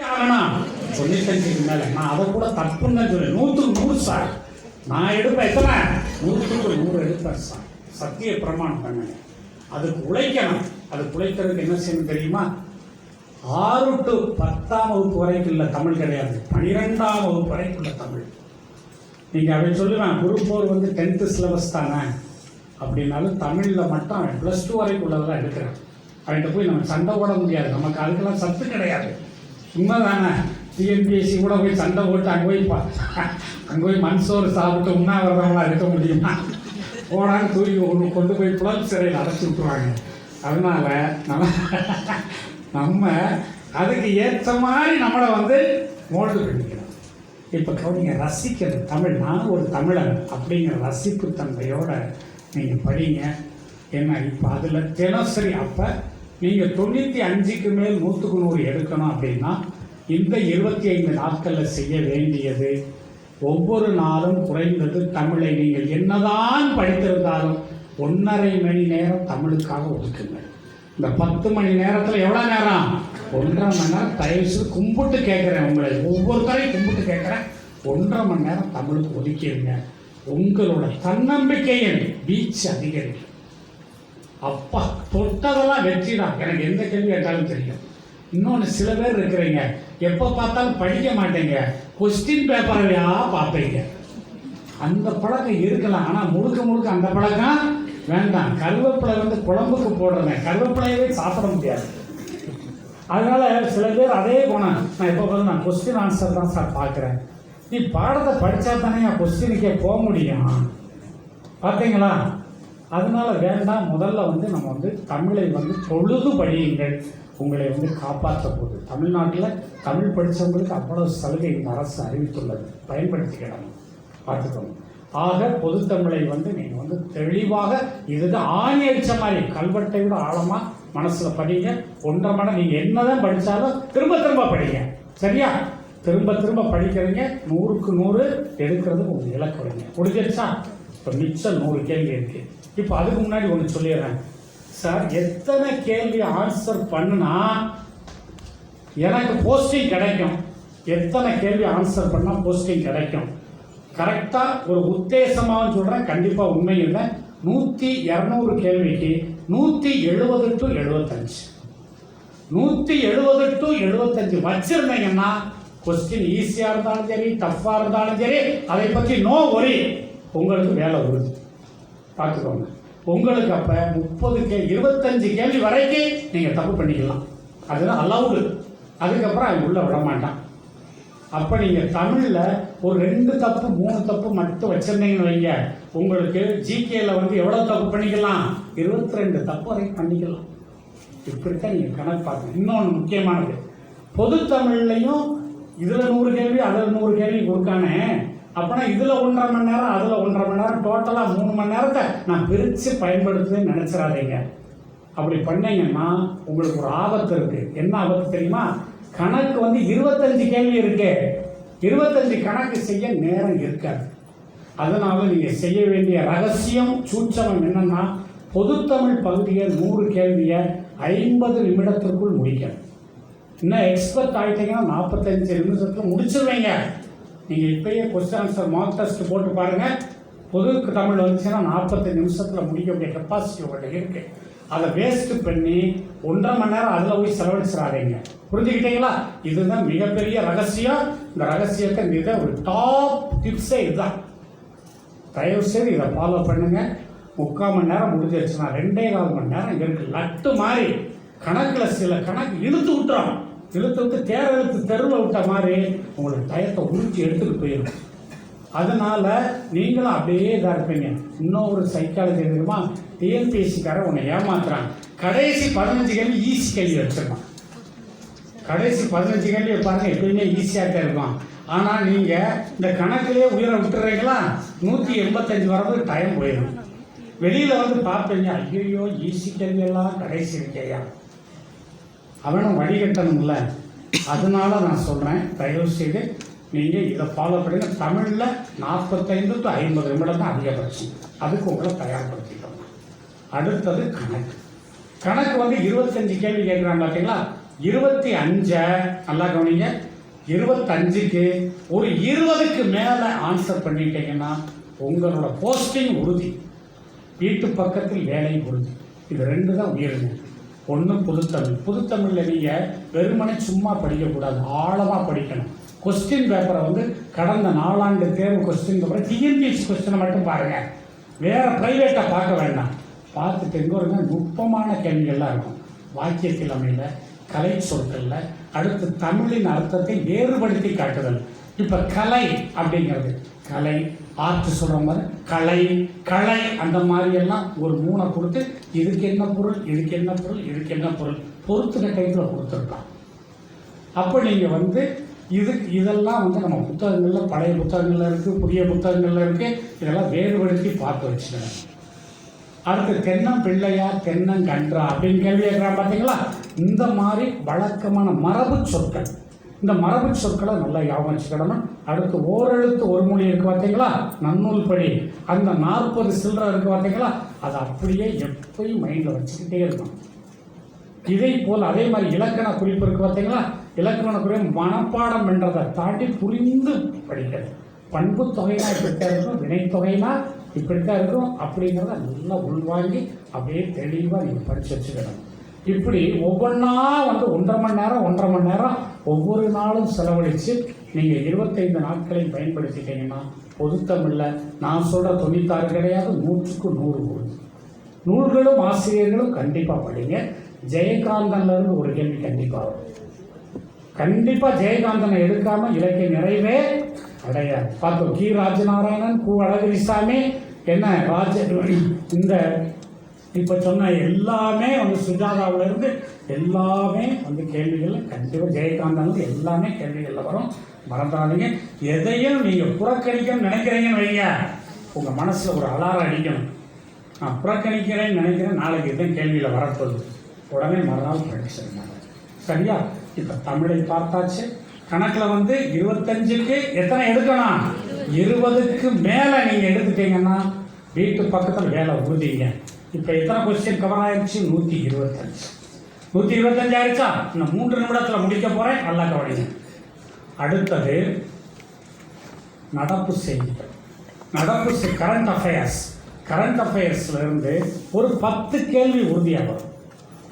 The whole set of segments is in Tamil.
ஆகணும் தொண்ணூத்தஞ்சுக்கு நான் அதை கூட தப்புன்னு தான் சொல்லுவேன் நூற்றுக்கு நூறு சார். நான் எடுப்பேன். எத்தனை? நூற்றுக்கு நூறு எடுப்பேன் சார். சத்திய பிரமாணம் பண்ணுங்க அதுக்கு உழைக்கணும். அதுக்கு உழைக்கிறதுக்கு என்ன செய்யணும் தெரியுமா? ஆறு டு பத்தாம் வகுப்பு வரைக்கும் இல்லை தமிழ் கிடையாது. பனிரெண்டாம் வகுப்பு வரைக்கும் தமிழ். நீங்கள் அவன் சொல்லுவேன். குரூப் ஃபோர் வந்து டென்த்து சிலபஸ் தானே. அப்படின்னாலும் தமிழில் மட்டும் அவன் ப்ளஸ் டூ வரைக்கும் உள்ளதெல்லாம் எடுக்கிறான் அவன்கிட்ட போய் நம்ம சண்டை போட முடியாது. நமக்கு அதுக்கெல்லாம் சத்து கிடையாது. உண்மைதானே? டிஎன்பிஎஸ்சி கூட போய் சண்டை போட்டு அங்கே போய் அங்கே போய் மண் சோறு சாப்பிட்டு உண்ணாவிரதங்களாக இருக்க முடியுமா? போனாலும் தூக்கி ஒன்று கொண்டு போய் புலம் சிறையில் அடைச்சி விட்டுருவாங்க. அதனால் நம்ம நம்ம அதுக்கு ஏற்ற மாதிரி நம்மளை வந்து மோல்டு பண்ணிக்கணும். இப்போ கவனிங்க ரசிக்கிறது தமிழ். நான் ஒரு தமிழன். அப்படிங்கிற ரசிப்பு தன்மையோட நீங்கள் படிங்க. ஏன்னா இப்போ அதில் தினசரி அப்போ நீங்கள் தொண்ணூற்றி அஞ்சுக்கு மேல் நூற்றுக்கு நூறு எடுக்கணும் அப்படின்னா இந்த இருபத்தி ஐந்து நாட்களில் செய்ய வேண்டியது ஒவ்வொரு நாளும் குறைந்தது தமிழை நீங்கள் என்னதான் படித்திருந்தாலும் ஒன்றரை மணி நேரம் தமிழுக்காக ஒதுக்குங்க இந்த பத்து மணி நேரத்தில் எவ்வளோ நேரம்? ஒன்றரை மணி நேரம் தயவுசு கும்பிட்டு கேட்குறேன் உங்களை. ஒவ்வொருத்தரையும் கும்பிட்டு கேட்குறேன். ஒன்றரை மணி நேரம் தமிழுக்கு ஒதுக்கிடுங்க. உங்களோட தன்னம்பிக்கையின் வீச்சு அதிகரிக்கும். அப்பா தொட்டதெல்லாம் வெற்றிடா எனக்கு எந்த கேள்வி கேட்டாலும் தெரியும். இன்னொன்று சில பேர் இருக்கிறீங்க. எப்போ பார்த்தாலும் படிக்க மாட்டேங்க. கொஸ்டின் பேப்பரையா பார்ப்பீங்க. அந்த பழக்கம் இருக்கலாம். ஆனால் முழுக்க முழுக்க அந்த பழக்கம் வேண்டாம். கருவேப்பிலை வந்து குழம்புக்கு போடுறேன். கருவேப்பிலையவே சாப்பிட முடியாது. அதனால சில பேர் அதே குணம். நான் எப்போ பார்த்து நான் கொஸ்டின் ஆன்சர் தான் சார் பார்க்குறேன். நீ பாடத்தை படித்தா தானே என் கொஸ்டினுக்கே போக முடியும். பார்த்தீங்களா அதனால வேண்டாம் முதல்ல வந்து நம்ம வந்து தமிழை வந்து பொழுது படியுங்கள் உங்களை வந்து காப்பாற்ற போது. தமிழ்நாட்டில் தமிழ் படித்தவங்களுக்கு அவ்வளவு சலுகை இந்த அரசு அறிவித்துள்ளது. பயன்படுத்திக்கலாம் பார்த்துக்கோங்க. ஆக பொதுத்தமிழை வந்து நீங்கள் வந்து தெளிவாக இதுதான் ஆணி அடித்த மாதிரி கல்வெட்டை விட ஆழமாக மனசில் படிங்க. ஒன்றரை மணி நீங்கள் என்னதான் படித்தாலும் திரும்ப திரும்ப படிங்க. சரியா? திரும்ப திரும்ப படிக்கிறீங்க. நூறுக்கு நூறு எடுக்கிறது உங்களுக்கு இலக்கு முடிஞ்சிருச்சா? இப்போ மிச்சம் நூறு கேள்வி இருக்குது இப்போ அதுக்கு முன்னாடி ஒன்று சொல்லிடுறேன். சார் எத்தனை கேள்வி ஆன்சர் பண்ணுனா எனக்கு போஸ்டிங் கிடைக்கும். எத்தனை கேள்வி ஆன்சர் பண்ணால் போஸ்டிங் கிடைக்கும். கரெக்டாக ஒரு உத்தேசமாகவும் சொல்கிறேன் கண்டிப்பாக உண்மை இல்லை. நூற்றி இரநூறு கேள்விக்கு நூற்றி எழுபது டு எழுபத்தஞ்சு. நூற்றி எழுபது டு எழுபத்தஞ்சு வச்சிருந்தீங்கன்னா கொஸ்டின் ஈஸியாக இருந்தாலும் சரி டஃப்பாக இருந்தாலும் சரி அதை பற்றி நோ ஒரி உங்களுக்கு வேலை வருது பார்த்துக்கோங்க உங்களுக்கு அப்போ முப்பது கே இருபத்தஞ்சு கேள்வி வரைக்கும் நீங்கள் தப்பு பண்ணிக்கலாம். அதுதான் அலவுடு அதுக்கப்புறம் அவன் உள்ளே விட மாட்டான். அப்போ நீங்கள் தமிழில் ஒரு ரெண்டு தப்பு மூணு தப்பு மட்டும் வச்சிருந்தீங்கன்னு வைங்க. உங்களுக்கு ஜிகேயில் வந்து எவ்வளோ தப்பு பண்ணிக்கலாம்? இருபத்தி ரெண்டு தப்பு வரைக்கும் பண்ணிக்கலாம். இப்படித்தான் நீங்கள் கணக்கு பார்க்கணும். இன்னொன்று முக்கியமானது. பொது தமிழ்லையும் இதில் நூறு கேள்வி அதில் நூறு கேள்வி கொடுக்கானே. அப்போனா இதில் ஒன்றரை மணி நேரம் அதில் ஒன்றரை மணி நேரம் டோட்டலாக மூணு மணி நேரத்தை நான் பிரித்து பயன்படுத்துன்னு நினச்சிடாதீங்க. அப்படி பண்ணீங்கன்னா உங்களுக்கு ஒரு ஆபத்து இருக்குது என்ன ஆபத்து தெரியுமா? கணக்கு வந்து இருபத்தஞ்சு கேள்வி இருக்கு. இருபத்தஞ்சு கணக்கு செய்ய நேரம் இருக்காது. அதனால நீங்கள் செய்ய வேண்டிய ரகசியம் சூட்சமம் என்னன்னா பொதுத்தமிழ் பகுதியை நூறு கேள்வியை ஐம்பது நிமிடத்திற்குள் முடிக்கணும். இன்னும் எக்ஸ்பர்ட் ஆகிட்டீங்கன்னா நாற்பத்தஞ்சு நிமிஷத்தில் முடிச்சிருவீங்க. நீங்கள் இப்பயே கொஸ்டின் ஆன்சர் மார்க் டெஸ்ட் போட்டு பாருங்கள் பொது தமிழ் வந்துச்சுன்னா நாற்பத்தஞ்சு நிமிஷத்தில் முடிக்கக்கூடிய கெப்பாசிட்டி உங்கள்கிட்ட இருக்குது அதை வேஸ்ட்டு பண்ணி ஒன்றரை மணி நேரம் அதில் போய் செலவழிச்சிடாதீங்க. புரிஞ்சுக்கிட்டீங்களா? இதுதான் மிகப்பெரிய ரகசியம். இந்த ரகசியத்தை இதை ஒரு டாப் டிப்ஸே இதுதான். தயவு செய்து இதை ஃபாலோ பண்ணுங்கள் முக்கால் மணி நேரம் முடிஞ்சிருச்சுன்னா ரெண்டே கால் மணி நேரம் இருக்குது லட்டு மாதிரி கணக்கில் சில கணக்கு இழுத்து விட்டுறோம் இழுத்து விட்டு தேர இழுத்து தெருவில் விட்ட மாதிரி உங்களுக்கு டயத்தை உறிஞ்சி எடுத்துகிட்டு போயிடும் அதனால நீங்களும் அப்படியே இதாக இருப்பீங்க. இன்னொரு சைக்காலஜி தெரியுமா டிஎன்பிஎஸ்சிக்காரன் உன்னை ஏமாத்துறாங்க கடைசி பதினஞ்சு கேள்வி ஈஸி கேள்வி வச்சுருக்கான். கடைசி பதினஞ்சு கேள்வி பாருங்கள் எப்பயுமே ஈஸியாக தான் இருக்கும் ஆனால் நீங்கள் இந்த கணக்கிலே உயிரை விட்டுறீங்களா? நூற்றி எண்பத்தஞ்சு வரது டைம் போயிடும் வெளியில் வந்து பார்ப்பீங்க ஐயோ ஈஸி கேள்வியெல்லாம் கடைசி இருக்கையா? அவனும் வழிகட்டணும்ல அதனால நான் சொல்கிறேன் தயவு செய்து நீங்கள் இதை ஃபாலோ பண்ணுங்க. தமிழில் நாற்பத்தைந்து டு ஐம்பது நிமிடம் தான் அதிகபட்சம் அதுக்கு உங்களை தயார்படுத்திக்கணும் அடுத்தது கணக்கு. கணக்கு வந்து இருபத்தஞ்சு கேள்வி கேட்குறாங்க பார்த்தீங்களா இருபத்தி அஞ்சை நல்லா கவனிங்க. இருபத்தஞ்சுக்கு ஒரு இருபதுக்கு மேலே ஆன்சர் பண்ணிட்டீங்கன்னா உங்களோட போஸ்டிங் உறுதி. வீட்டு பக்கத்தில் வேலை உறுதி. இது ரெண்டு தான் உயிருங்க. ஒன்று புதுத்தமிழ் புதுத்தமிழில் நீங்கள் வெறுமனே சும்மா படிக்கக்கூடாது. ஆழமாக படிக்கணும். கொஸ்டின் பேப்பரை வந்து கடந்த நாலாண்டு தேர்வு கொஸ்டின் பேப்பரை டிஎன்பிஎஸ் கொஸ்டினை மட்டும் பாருங்கள் வேறு ப்ரைவேட்டை பார்க்க வேண்டாம். பார்த்துட்டு எங்கே ஒரு நுட்பமான கேள்விகள்லாம் இருக்கும். வாக்கிய கிழமையில் கலை சொற்களில் அடுத்து தமிழின் அர்த்தத்தை வேறுபடுத்தி காட்டுதல். இப்போ கலை அப்படிங்கிறது. கலை ஆர்ட் சொல்கிற மாதிரி கலை கலை அந்த மாதிரியெல்லாம் ஒரு மூணை கொடுத்து இதுக்கு என்ன பொருள் இதுக்கு என்ன பொருள் இதுக்கு என்ன பொருள் பொறுத்துன டைத்தில் கொடுத்துருக்கலாம். அப்போ நீங்கள் வந்து இது இதெல்லாம் வந்து நம்ம புத்தகங்களில் பழைய புத்தகங்களில் இருக்குது புதிய புத்தகங்களில் இருக்குது இதெல்லாம் வேறுபடுத்தி பார்த்து வச்சுக்கணும். அடுத்து தென்னம் பிள்ளையா தென்னங்கன்றா அப்படின்னு கேள்வி கேட்குறான் பார்த்தீங்களா இந்த மாதிரி வழக்கமான மரபு சொற்கள். இந்த மரபு சொற்களை நல்லா ஞாபகம் வச்சுக்கிடணும் அடுத்து ஓரெழுத்து ஒரு மொழி இருக்கு பார்த்தீங்களா? நன்னூல் படி அந்த நாற்பது சில்லறை இருக்கு பார்த்தீங்களா? அதை அப்படியே எப்பயும் மைண்டில் வச்சுக்கிட்டே இருக்கணும். இதே போல் அதே மாதிரி இலக்கண குறிப்பு இருக்கு பார்த்தீங்களா? இலக்கண குறிப்பு மனப்பாடம் என்றதை தாண்டி புரிந்து படிக்கிறது. பண்பு தொகைனா இப்படித்தான் இருக்கும் வினைத்தொகைனா இப்படித்தான் இருக்கும் அப்படிங்கிறத நல்லா உள்வாங்கி அப்படியே தெளிவாக நீங்கள் படித்து வச்சுக்கணும் இப்படி ஒவ்வொன்றா வந்து ஒன்றரை மணி நேரம் ஒன்றரை மணி நேரம் ஒவ்வொரு நாளும் செலவழித்து நீங்கள் இருபத்தைந்து நாட்களையும் பயன்படுத்திட்டீங்கன்னா பொதுத்தமிழில் நான் சொல்கிற தொண்ணூத்தாறு கிடையாது நூற்றுக்கு நூறு கொடுது நூல்களும் ஆசிரியர்களும் கண்டிப்பாக படிங்க. ஜெயகாந்தன்லேருந்து ஒரு கேள்வி கண்டிப்பாக வரும். கண்டிப்பாக ஜெயகாந்தனை எடுக்காமல் இலக்கிய நிறைவே அடையாது. பார்த்தோம் கி. ராஜநாராயணன் கு. அழகிரிசாமி என்ன ராஜ இந்த இப்போ சொன்ன எல்லாமே வந்து சுஜாதாவுல இருந்து எல்லாமே வந்து கேள்விகள் கண்டிப்பாக ஜெயகாந்தன் எல்லாமே கேள்விகளில் வரும். மறந்துடாதீங்க. எதையும் நீங்கள் புறக்கணிக்கணும்னு நினைக்கிறீங்கன்னு வைங்க. உங்கள் மனசில் ஒரு அலாரம் அடிக்கணும். நான் புறக்கணிக்கிறேன்னு நினைக்கிறேன். நாளைக்கு எதுவும் கேள்வியில் வரப்போகுது. உடனே மறுநாள் படிச்சிருந்தாங்க சரியா? இப்போ தமிழை பார்த்தாச்சு. கணக்கில் வந்து இருபத்தஞ்சுக்கு எத்தனை எடுக்கணும்? இருபதுக்கு மேலே நீங்கள் எடுத்துட்டீங்கன்னா வீட்டு பக்கத்தில் வேலை உறுதிங்க. இப்போ எத்தனை கொஸ்டின் கவர் ஆயிடுச்சு நூற்றி இருபத்தஞ்சு. நூற்றி இருபத்தஞ்சு ஆயிடுச்சா நான் மூன்று நிமிடத்தில் முடிக்க போகிறேன் நல்லா கவனிங்க. அடுத்தது நடப்பு செய்திகள் நடப்பு கரண்ட் அஃபேர்ஸ் கரண்ட் அஃபேர்ஸ்லேருந்து ஒரு பத்து கேள்வி உறுதியாக வரும்.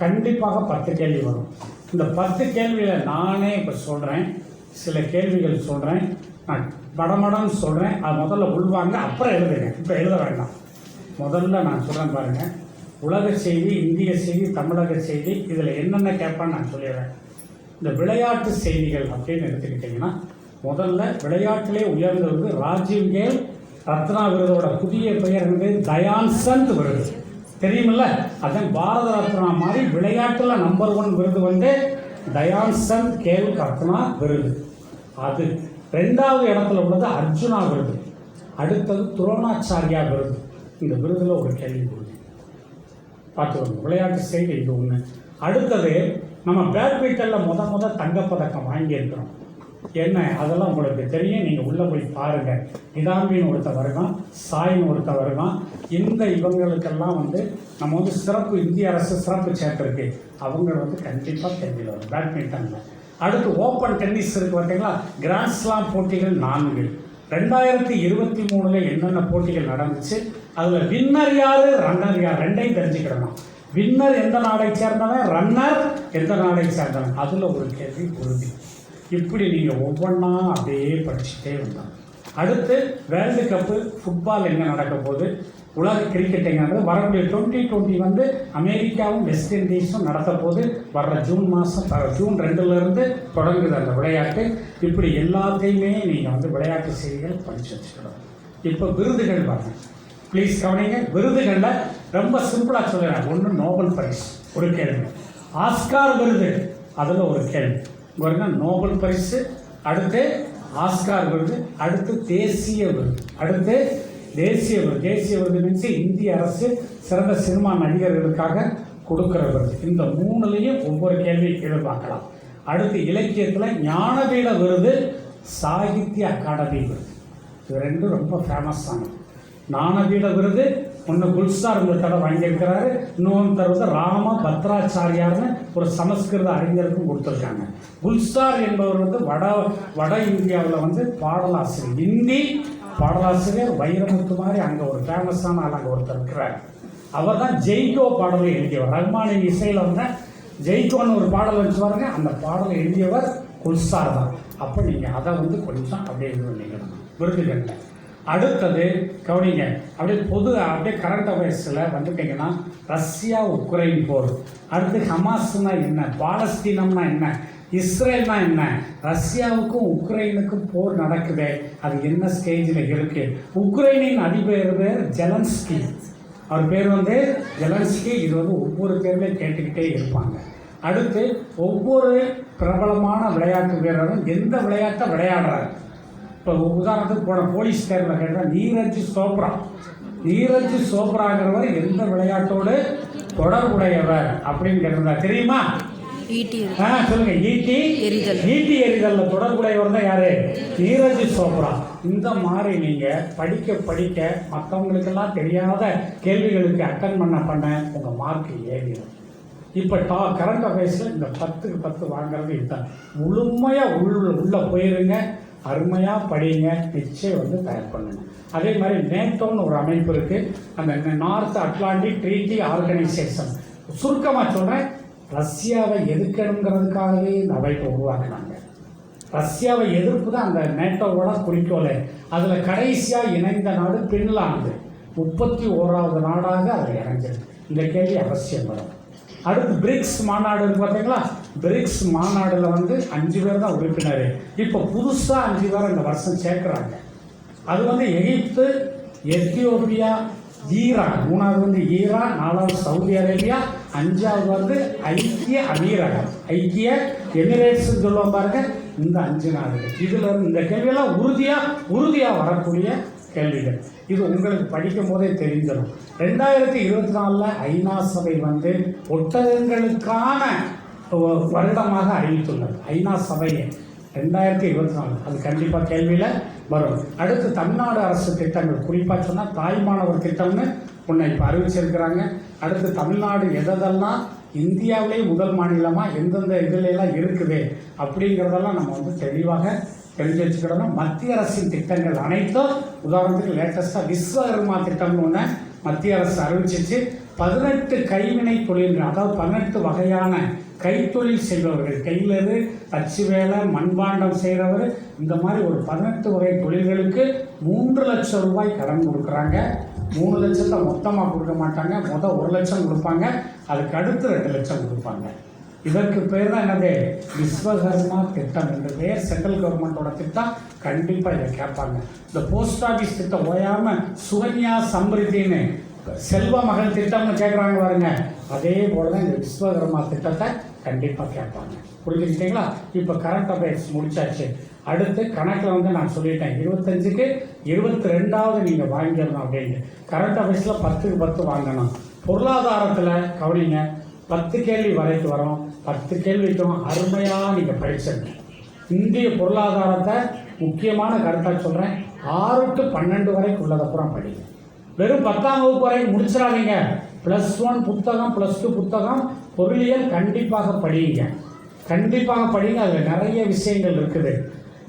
கண்டிப்பாக பத்து கேள்வி வரும். இந்த பத்து கேள்வியில் நானே இப்போ சொல்கிறேன் சில கேள்விகள் சொல்கிறேன் நான் படமடம் சொல்கிறேன் அது முதல்ல உள்வாங்க. அப்புறம் எழுதுங்க. இப்போ எழுத வேண்டாம். முதல்ல நான் சொல்கிறேன் பாருங்கள் உலக செய்தி இந்திய செய்தி தமிழக செய்தி இதில் என்னென்ன கேட்பான்னு நான் சொல்லிடுறேன். இந்த விளையாட்டு செய்திகள் அப்படின்னு எடுத்துக்கிட்டிங்கன்னா முதல்ல விளையாட்டிலே உயர்ந்தது ராஜீவ் கேல் ரத்னா விருதோட புதிய பெயர் வந்து தயான்சந்த் விருது. தெரியுமில்ல? அதான் பாரத ரத்னா மாதிரி விளையாட்டில் நம்பர் ஒன் விருது வந்து தயான்சந்த் கேல் ரத்னா விருது. அது ரெண்டாவது இடத்துல உள்ளது அர்ஜுனா விருது. அடுத்தது துரோணாச்சாரியா விருது. இந்த விருதில் ஒரு கேள்வி விருது பார்த்துக்கோங்க விளையாட்டு செய்தி இது ஒன்று அடுத்தது நம்ம பேட்மிண்டனில் முத முத தங்கப்பதக்கம் வாங்கியிருக்கிறோம். என்ன? அதெல்லாம் உங்களுக்கு தெரியும். நீங்கள் உள்ளே போய் பாருங்கள் நிதாம்பின்னு ஒருத்தவர் தான் சாயின் ஒருத்தவர் தான் இந்த இவங்களுக்கெல்லாம் வந்து நம்ம வந்து சிறப்பு இந்திய அரசு சிறப்பு சேர்த்துருக்கு. அவங்க வந்து கண்டிப்பாக தெரிஞ்சில் வரும் பேட்மிண்டனில் அடுத்து ஓப்பன் டென்னிஸ் இருக்கு பார்த்தீங்களா? கிராண்ட்ஸ்லாம் போட்டிகள் நான்கு. ரெண்டாயிரத்தி இருபத்தி மூணில் என்னென்ன போட்டிகள் நடந்துச்சு? அதில் வின்னர் யார்? ரன்னர் யார்? ரெண்டையும் தெரிஞ்சுக்கிடணும். வின்னர் எந்த நாடை சேர்ந்தவன்? ரன்னர் எந்த நாடை சேர்ந்தவன்? அதில் ஒரு கேள்வி உறுதி. இப்படி நீங்கள் ஒவ்வொன்றா அப்படியே படிச்சுட்டே வந்தோம். அடுத்து வேர்ல்டு கப்பு ஃபுட்பால் எங்கே நடக்க போகுது? உலக கிரிக்கெட் எங்கே நடக்குது வரக்கூடிய டுவெண்ட்டி டுவெண்ட்டி வந்து அமெரிக்காவும் வெஸ்ட் இண்டீஸும் நடத்த போது வர்ற ஜூன் மாதம் ஜூன் ரெண்டுலேருந்து தொடங்குது அந்த விளையாட்டு. இப்படி எல்லாத்தையுமே நீங்கள் வந்து விளையாட்டு செய்திகள் படித்து வச்சுக்கணும். இப்போ விருதுகள் பாருங்கள் ப்ளீஸ் கவனிங்க. விருதுகளில் ரொம்ப சிம்பிளாக சொல்லுறேன் ஒன்று நோபல் பரிசு ஒரு கேள்வி. ஆஸ்கார் விருது அதில் ஒரு கேள்வி. பாருங்க நோபல் பரிசு அடுத்து ஆஸ்கார் விருது அடுத்து தேசிய விருது. அடுத்து தேசிய விருது. தேசிய விருது மீன்ஸ் இந்திய அரசு சிறந்த சினிமா நடிகர்களுக்காக கொடுக்குற விருது. இந்த மூணுலேயும் ஒவ்வொரு கேள்வி எதிர்பார்க்கலாம். அடுத்து இலக்கியத்தில் ஞானபீட விருது சாகித்ய அகாடமி விருது. இது ரெண்டும் ரொம்ப ஃபேமஸானது ஞானபீட விருது ஒன்று குல்சார் இந்த தடவை வாங்கியிருக்கிறாரு. இன்னொன்று வந்து ராம பத்ராச்சாரியார்னு ஒரு சமஸ்கிருத அறிஞருக்கும் கொடுத்துருக்காங்க. குல்சார் என்பவர் வந்து வட வட இந்தியாவில் வந்து பாடலாசிரியர். இந்தி பாடலாசிரியர் வைரமுத்து மாதிரி அங்கே ஒரு ஃபேமஸான ஆள் அங்கே ஒருத்தர் இருக்கிறார். அவர் தான் ஜெய்கோ பாடலை எழுதியவர். ரஹ்மானின் இசையில் வந்து ஜெய்கோன்னு ஒரு பாடல் வச்சு பாருங்க அந்த பாடலை எழுதியவர் குல்சார் தான். அப்போ நீங்கள் அதை வந்து கொஞ்சம் அப்படியே இது பண்ணிக்கணும். விருதுகளில் அடுத்தது கவனிங்க அப்படியே பொது அப்படியே கரண்ட் அஃபேர்ஸில் வந்துட்டீங்கன்னா ரஷ்யா உக்ரைன் போர். அடுத்து ஹமாஸ்னா என்ன? பாலஸ்தீனம்னா என்ன? இஸ்ரேல்னா என்ன? ரஷ்யாவுக்கும் உக்ரைனுக்கும் போர் நடக்குது. அது என்ன ஸ்டேஜில் இருக்குது உக்ரைனின் அதிபர் பேர் ஜெலன்ஸ்கி. அவர் பேர் வந்து ஜெலன்ஸ்கி. இது வந்து ஒவ்வொரு பேருமே கேட்டுக்கிட்டே இருப்பாங்க. அடுத்து ஒவ்வொரு பிரபலமான விளையாட்டு வீரரும் எந்த விளையாட்டை விளையாடுறாரு? இப்போ உதாரணத்துக்கு போன போலீஸ் தேர்வில் கேட்டால் நீரஜ் சோப்ரா. நீரஜ் சோப்ராங்கிறவர் எந்த விளையாட்டோடு தொடர்புடையவர் அப்படின்னு கேட்டிருந்தா தெரியுமா ஆ சொல்லுங்க. ஈட்டி எறிதல். ஈட்டி எறிதல்ல தொடர்புடையவர் தான் யாரு? நீரஜ் சோப்ரா. இந்த மாதிரி நீங்க படிக்க படிக்க மற்றவங்களுக்கெல்லாம் தெரியாத கேள்விகளுக்கு அட்டன் பண்ண பண்ண உங்க மார்க் ஏறிடும். இப்போ டா கரண்ட் அஃபேர்ஸில் இந்த பத்துக்கு பத்து வாங்குறது இதுதான். முழுமையாக உள்ள உள்ளே போயிருங்க. அருமையாக படிங்க நிச்சயம் வந்து தயார் பண்ணுங்க. அதே மாதிரி நேட்டோன்னு ஒரு அமைப்பு இருக்குது அந்த நார்த் அட்லாண்டிக் ட்ரீட்டி ஆர்கனைசேஷன். சுருக்கமாக சொல்கிறேன் ரஷ்யாவை எதிர்க்கணுங்கிறதுக்காகவே இந்த அமைப்பை உருவாக்குனாங்க. ரஷ்யாவை எதிர்ப்பு தான் அந்த நேட்டோவோட குறிக்கோள். அதில் கடைசியாக இணைந்த நாடு பின்லாந்து. முப்பத்தி ஓராவது நாடாக அதில் இணைஞ்சிருக்கு. இந்த கேள்வி அவசியம் வரும். அடுத்து பிரிக்ஸ் மாநாடு பார்த்தீங்களா பிரிக்ஸ் மாநாடில் வந்து அஞ்சு பேர் தான் உறுப்பினர். இப்போ புதுசாக அஞ்சு பேர் இந்த வருஷம் சேர்க்குறாங்க. அது வந்து எகிப்து எத்தியோப்பியா ஈரான். மூணாவது வந்து ஈரான் நாலாவது சவுதி அரேபியா அஞ்சாவது வந்து ஐக்கிய அமீரகம். ஐக்கிய எமிரேட்ஸ் சொல்லுவோம் பாருங்க இந்த அஞ்சு நாடுகள். இதில் இந்த கேள்வியெல்லாம் உறுதியாக உறுதியாக வரக்கூடிய கேள்விகள். இது உங்களுக்கு படிக்கும் போதே தெரிஞ்சிடும் ரெண்டாயிரத்தி இருபத்தி நாலில் ஐநா சபை வந்து ஒட்டகங்களுக்கான வருடமாக அறிவித்துள்ளது. ஐநா சபையை ரெண்டாயிரத்தி இருபத்தி நாலு அது கண்டிப்பாக கேள்வியில் வரும். அடுத்து தமிழ்நாடு அரசு திட்டங்கள். குறிப்பாக சொன்னால் தாய்மானவர் திட்டம்னு உன்னை இப்போ அறிவிச்சிருக்கிறாங்க. அடுத்து தமிழ்நாடு எதெல்லாம் இந்தியாவிலே முதல் மாநிலமாக எந்தெந்த இதுலெல்லாம் இருக்குது அப்படிங்கிறதெல்லாம் நம்ம வந்து தெளிவாக தெரிஞ்சு வச்சுக்கிடணும். மத்திய அரசின் திட்டங்கள் அனைத்தும் உதாரணத்துக்கு லேட்டஸ்ட்டாக விஸ்வகர்மா திட்டம்னு ஒன்று மத்திய அரசு அறிவிச்சிச்சு. பதினெட்டு கைவினை தொழில்கள் அதாவது பதினெட்டு வகையான கைத்தொழில் செய்பவர்கள் டெய்லரு தச்சு வேலை மண்பாண்டம் செய்கிறவர் இந்த மாதிரி ஒரு பதினெட்டு வகை தொழில்களுக்கு மூன்று லட்சம் ரூபாய் கடன் கொடுக்குறாங்க. மூணு லட்சத்தை மொத்தமாக கொடுக்க மாட்டாங்க. மொதல் ஒரு லட்சம் கொடுப்பாங்க. அதுக்கு அடுத்து ரெண்டு லட்சம் கொடுப்பாங்க. இதற்கு பேர் தான் என்னது? விஸ்வகர்மா திட்டம். என்று பேர் சென்ட்ரல் கவர்மெண்ட்டோட திட்டம். கண்டிப்பாக இதை கேட்பாங்க. இந்த போஸ்ட் ஆஃபீஸ் திட்டம் ஓயாமல் சுகன்யா சம்ரித்தின்னு செல்வ மகள் திட்டம்னு கேட்குறாங்க பாருங்க. அதே போல தான் இந்த விஸ்வகர்மா திட்டத்தை கண்டிப்பாக கேட்பாங்க. புரிஞ்சுக்கிட்டீங்களா? இப்போ கரண்ட் அஃபேர்ஸ் முடிச்சாச்சு. அடுத்து கணக்கில் வந்து நான் சொல்லிட்டேன். இருபத்தஞ்சுக்கு இருபத்தி ரெண்டாவது நீங்கள் வாங்கிடணும் அப்படின்னு. கரண்ட் அஃபேர்ஸில் பத்துக்கு பத்து வாங்கணும். பொருளாதாரத்தில் கவனிங்க பத்து கேள்வி வரைக்கு வரும். பத்து கேள்விக்கும் அருமையாக நீங்கள் படிச்சிருங்க. இந்திய பொருளாதாரத்தை முக்கியமான கருத்தாக சொல்கிறேன் ஆறு டு பன்னெண்டு வரைக்கும் உள்ளதப்புறம் படிங்க. வெறும் பத்தாம் வகுப்பு வரைக்கும் முடிச்சிடாதீங்க. ப்ளஸ் ஒன் புத்தகம் ப்ளஸ் டூ புத்தகம் பொருளியல் கண்டிப்பாக படியுங்க. கண்டிப்பாக படிங்க அதில் நிறைய விஷயங்கள் இருக்குது.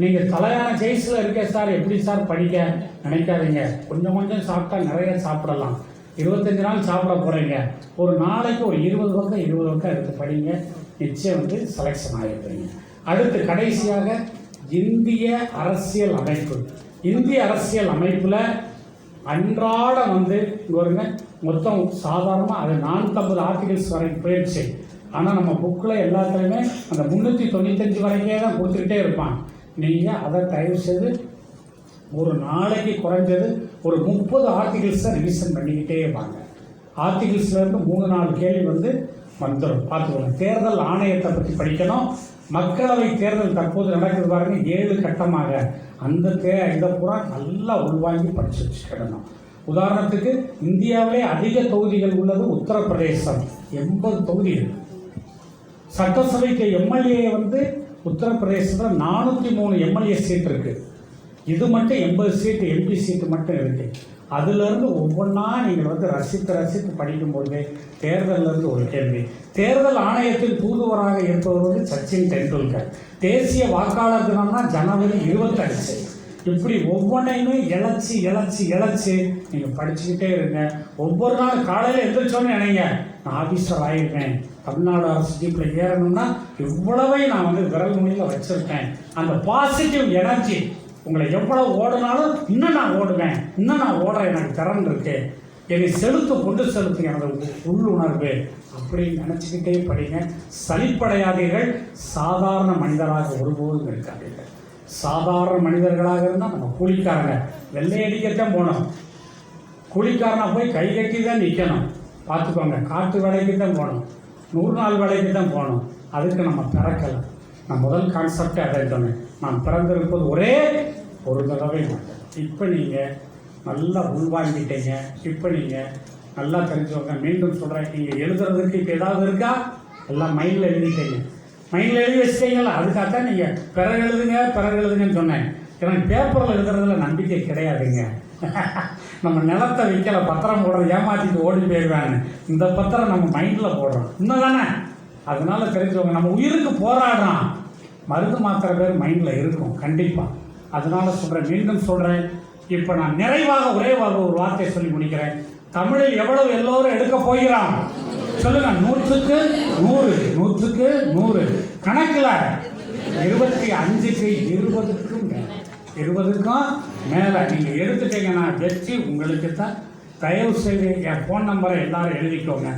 நீங்கள் தலையான ஜெய்ஸில் இருக்க சார். எப்படி சார் படிக்க நினைக்காதீங்க. கொஞ்சம் கொஞ்சம் சாப்பிட்டா நிறைய சாப்பிடலாம். இருபத்தஞ்சு நாள் சாப்பிட போகிறீங்க ஒரு நாளைக்கு ஒரு இருபது பக்கம் இருபது பக்கம் எடுத்து படிங்க. நிச்சயம் வந்து செலெக்ஷன் ஆகிருப்பீங்க அடுத்து கடைசியாக இந்திய அரசியல் அமைப்பு. இந்திய அரசியல் அமைப்பில் அன்றாட வந்து இங்கே மொத்தம் சாதாரணமாக அது நானூற்றம்பது ஆர்டிகல்ஸ் வரைக்கும் போயிடுச்சு ஆனால் நம்ம புக்கில் எல்லாத்துலேயுமே அந்த முந்நூற்றி தொண்ணூத்தஞ்சு வரைக்கே தான் கொடுத்துக்கிட்டே இருப்பான் நீங்கள் அதை தயவு செய்து ஒரு நாளைக்கு குறைஞ்சது ஒரு முப்பது ஆர்டிகிள்ஸை ரிவிஷன் பண்ணிக்கிட்டே இருப்பாங்க ஆர்டிகிள்ஸ்லேருந்து மூணு நாலு கேள்வி வந்து வந்துடும் பார்த்துக்கோங்க. தேர்தல் ஆணையத்தை பற்றி படிக்கணும். மக்களவை தேர்தல் தற்போது நடக்குது பாருங்க ஏழு கட்டமாக. அந்த தே இதை பூரா நல்லா உள்வாங்கி படிச்சு வச்சுக்கிடணும். உதாரணத்துக்கு இந்தியாவிலே அதிக தொகுதிகள் உள்ளது உத்தரப்பிரதேசம். எண்பது தொகுதிகள். சட்டசபைக்கு எம்எல்ஏ வந்து உத்தரப்பிரதேசத்தில் நானூற்றி மூணு எம்எல்ஏ சீட் இருக்குது இது மட்டும் எண்பது சீட்டு எம்பி சீட்டு மட்டும் இருக்கு. அதுலேருந்து ஒவ்வொன்றா நீங்கள் வந்து ரசித்து ரசித்து படிக்கும்போது தேர்தல்ல இருந்து ஒரு கேள்வி. தேர்தல் ஆணையத்தின் தூதுவராக இருப்பவர் வந்து சச்சின் டெண்டுல்கர். தேசிய வாக்காளர் தினம்னா ஜனவரி இருபத்தஞ்சு. இப்படி ஒவ்வொன்றையுமே இழச்சி இழச்சி இழச்சி நீங்கள் படிச்சுக்கிட்டே இருங்க. ஒவ்வொரு நாள் காலையில் எந்திரிச்சோன்னு நினைங்க. நான் ஆஃபீஸர் ஆகிருக்கேன் தமிழ்நாடு அரசு ஜீப்பில் ஏறணும்னா இவ்வளவையும் நான் வந்து விரல் நுனியில் வச்சுருக்கேன். அந்த பாசிட்டிவ் எனர்ஜி உங்களை எவ்வளோ ஓடினாலும் இன்னும் நான் ஓடுவேன். இன்னும் நான் ஓடுறேன். எனக்கு திறன் இருக்கு. என்னை செலுத்து கொண்டு செலுத்து எனது உள்ளுணர்வு. அப்படின்னு நினச்சிக்கிட்டே படிங்க. சலிப்படையாதீர்கள். சாதாரண மனிதராக ஒருபோதும் இருக்காதீர்கள். சாதாரண மனிதர்களாக இருந்தால் நம்ம கூலிக்காரங்க. வெள்ளையடிக்கத்தான் போனோம் கூலிக்காரனா போய் கை கட்டி தான் நிற்கணும் பார்த்துக்கோங்க காற்று வேலைக்கு தான் போகணும். நூறு நாள் வேலைக்கு தான் போகணும். அதுக்கு நம்ம பிறக்கலை. நான் முதல் கான்செப்டே அதை சொன்னேன். நான் பிறந்திருப்பது ஒரே ஒரு தடவை மட்டும். இப்போ நீங்கள் நல்லா உள்வாங்கிட்டீங்க. இப்போ நீங்கள் நல்லா தெரிஞ்சவங்க மீண்டும் சொல்கிறேன் நீங்கள் எழுதுறதுக்கு இப்போ ஏதாவது இருக்கா? எல்லாம் மைண்டில் எழுதிட்டீங்க. மைண்டில் எழுதி வச்சிட்டீங்களா அதுக்காக தான் நீங்கள் பிறகு எழுதுங்க பிறகு எழுதுங்கன்னு சொன்னேன். எனக்கு பேப்பரில் எழுதுறதுல நம்பிக்கை கிடையாதுங்க. நம்ம நிலத்தை விற்கல பத்திரம் போடுறது ஏமாற்றிட்டு ஓடி போயிடுவாங்க இந்த பத்திரம் நம்ம மைண்டில் போடுறோம். இன்னும் தானே அதனால தெரிஞ்சவங்க நம்ம உயிருக்கு போராடுறோம். மருந்து மாத்திர பேர் மைண்டில் இருக்கும் கண்டிப்பாக அதனால சொல்கிறேன் மீண்டும் சொல்கிறேன் இப்போ நான் நிறைவாக ஒரே ஒரு வார்த்தை சொல்லி முடிக்கிறேன். தமிழில் எவ்வளவு எல்லோரும் எடுக்க போகிறான்? சொல்லுங்க நூற்றுக்கு நூறு நூற்றுக்கு நூறு. கணக்கில் இருபத்தி அஞ்சுக்கு இருபதுக்கும் இருபதுக்கும் மேலே நீங்கள் எடுத்துட்டீங்கன்னா வெற்றி உங்களுக்கு தான் தயவு செய்து என் ஃபோன் நம்பரை எல்லாரும் எழுதிக்கோங்க.